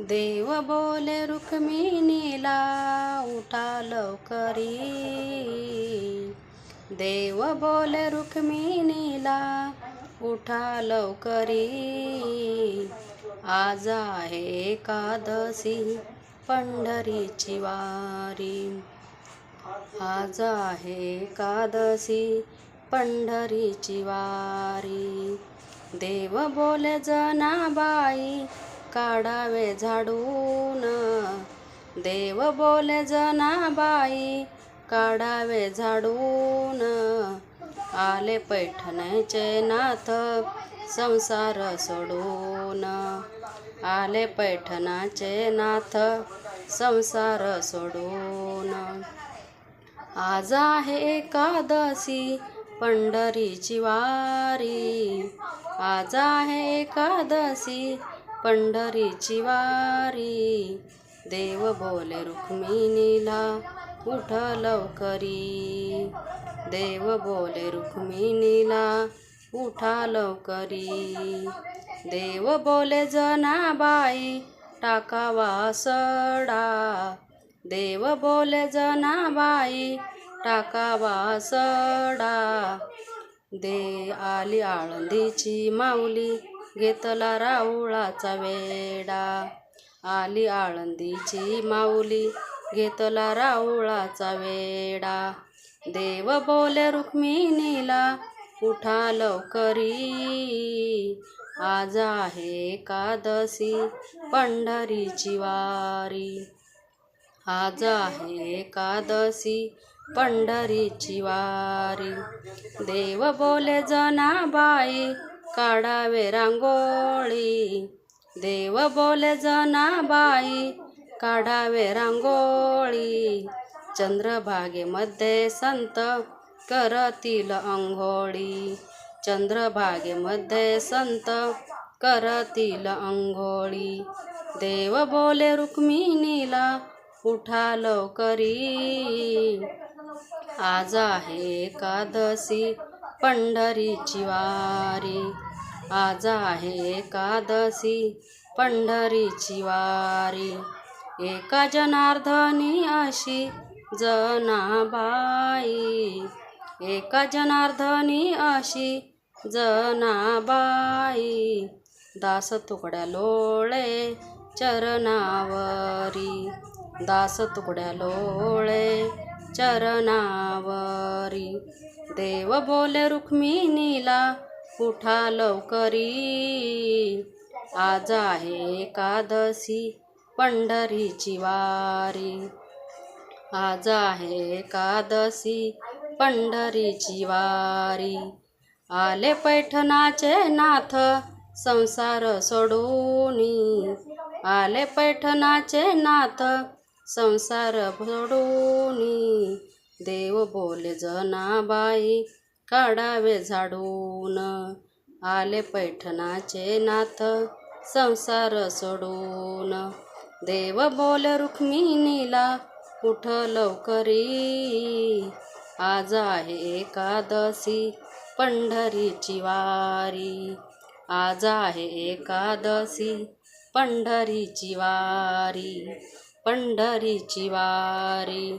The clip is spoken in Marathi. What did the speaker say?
देव बोले रुक्मिणीला उठा लवकरी. देव बोले रुक्मिणीला उठा लवकरी. आज आहे एकादशी पंढरीची वारी. आज आहे एकादशी पंढरीची वारी. देव बोले जनाबाई काढावे झाडून. देव बोले जनाबाई काढावे झाडून. आले पैठणचे नाथ संसार सोडून. आले पैठणाचे नाथ संसार सोडून. आज आहे एकादशी पंढरीची वारी. आज आहे एकादशी पंढरीची वारी. देव बोले रुक्मिणीला उठ लवकरी. देव बोले रुक्मिणीला उठा लवकरी. देव बोले जनाबाई टाकावा सडा देव बोले जनाबाई टाकावा सडा दे आली आळंदीची माऊली घेतला राऊळाचा वेडा. आली आळंदीची माऊली घेतला राऊळाचा वेडा. देव बोले रुक्मिणीला उठा लवकरी. आज आहे एकादशी पंढरीची वारी. आज आहे एकादशी पंढरीची वारी. देव बोले जनाबाई काढावे रांगोळी. देव बोले जनाबाई काढावे रांगोळी. चंद्रभागेमध्ये संत करतील अंघोळी. चंद्रभागेमध्ये संत करतील अंघोळी. देव बोले रुक्मिणीला उठा लवकरी. आज आहे एकादशी. पंढरीची वारी. आज आहे एकादशी पंढरीची वारी. एका जनार्दनी अशी जनाबाई. एका जनार्दनी अशी जनाबाई. दास तुकड्या लोळे चरणावरी. दास तुकड्या लोळे चरणावरी. देव बोले रुक्मिणीला उठा लवकरी. आज आहे एकादशी पंढरीची वारी. आज आहे एकादशी पंढरीची वारी. आले पैठणाचे नाथ संसार सोडूनी. आले पैठणाचे नाथ संसार सोडूनी. देव बोले जनाबाई काढावे झाडून. आले पैठणाचे नाथ संसार सोडून. देव बोल रुक्मिणीला उठ लवकरी. आज आहे एकादशी पंढरीची वारी. आज आहे एकादशी पंढरीची वारी पंढरीची वारी.